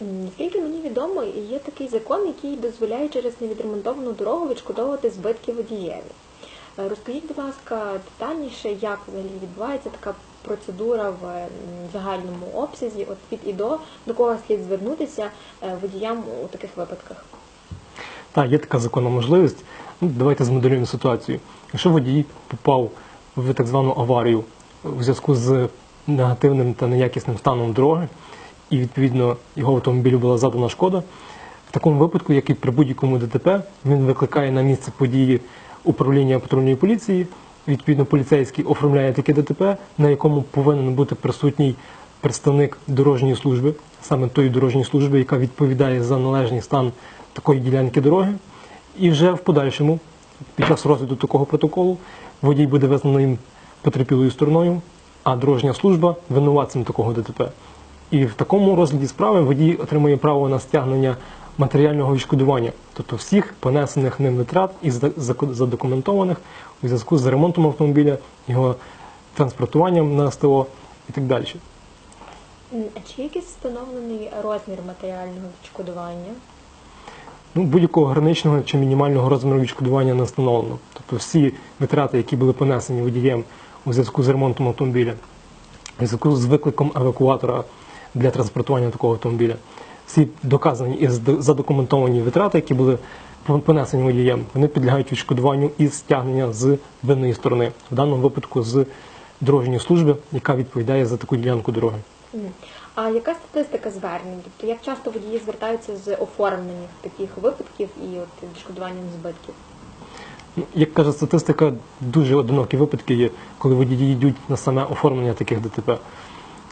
Наскільки мені відомо, є такий закон, який дозволяє через невідремонтовану дорогу відшкодовувати збитки водієві. Е, Розкажіть, будь ласка, детальніше, як взагалі відбувається така процедура в загальному обсязі, от від і до, до кого слід звернутися е, водіям у таких випадках? Так, є така законна можливість. Ну, давайте змоделюємо ситуацію. Якщо водій попав в так звану аварію у зв'язку з негативним та неякісним станом дороги, і відповідно його автомобілю була задана шкода, в такому випадку, як і при будь-якому ДТП, він викликає на місце події управління патрульної поліції. Відповідно, поліцейський оформляє таке ДТП, на якому повинен бути присутній представник дорожньої служби, саме тої дорожньої служби, яка відповідає за належний стан такої ділянки дороги. І вже в подальшому, під час розгляду такого протоколу, водій буде визнаний потерпілою стороною, а дорожня служба винуватцем такого ДТП. І в такому розгляді справи водій отримує право на стягнення матеріального відшкодування, тобто всіх понесених ним витрат і задокументованих у зв'язку з ремонтом автомобіля, його транспортуванням на СТО і так далі. А чи якийсь встановлений розмір матеріального відшкодування? Ну, будь-якого граничного чи мінімального розміру відшкодування не встановлено. Тобто всі витрати, які були понесені водієм у зв'язку з ремонтом автомобіля, у зв'язку з викликом евакуатора для транспортування такого автомобіля, всі доказані і задокументовані витрати, які були понесені водієм, вони підлягають відшкодуванню і стягнення з винної сторони, в даному випадку з дорожньої служби, яка відповідає за таку ділянку дороги. А яка статистика звернень? Тобто як часто водії звертаються з оформленням таких випадків і от відшкодуванням збитків? Ну, Як каже статистика, дуже одинокі випадки є, коли водії йдуть на саме оформлення таких ДТП.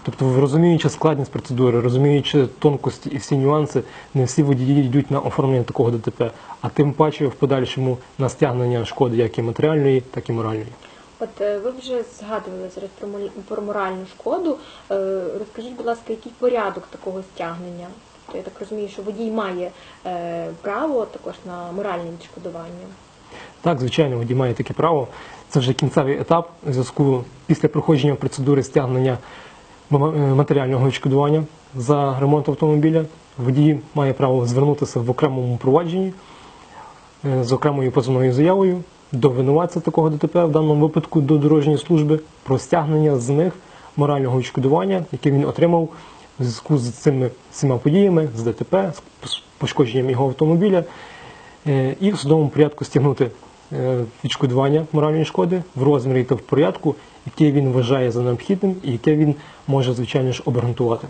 Тобто, розуміючи складність процедури, розуміючи тонкості і всі нюанси, не всі водії йдуть на оформлення такого ДТП, а тим паче в подальшому на стягнення шкоди як і матеріальної, так і моральної. От е, ви вже згадували зараз про мораль- моральну шкоду. Е, Розкажіть, будь ласка, який порядок такого стягнення? Тобто я так розумію, що водій має е, право також на моральне відшкодування. Так, звичайно, водій має таке право. Це вже кінцевий етап у зв'язку після проходження процедури стягнення матеріального відшкодування за ремонт автомобіля. Водій має право звернутися в окремому провадженні е, з окремою позовною заявою до винуватця такого ДТП, в даному випадку до дорожньої служби, про стягнення з них морального відшкодування, яке він отримав у зв'язку з цими всіма подіями, з ДТП, з пошкодженням його автомобіля, Е, і в судовому порядку стягнути е, відшкодування моральної шкоди в розмірі та в порядку, який він вважає за необхідним і яке він може, звичайно ж, обґрунтувати.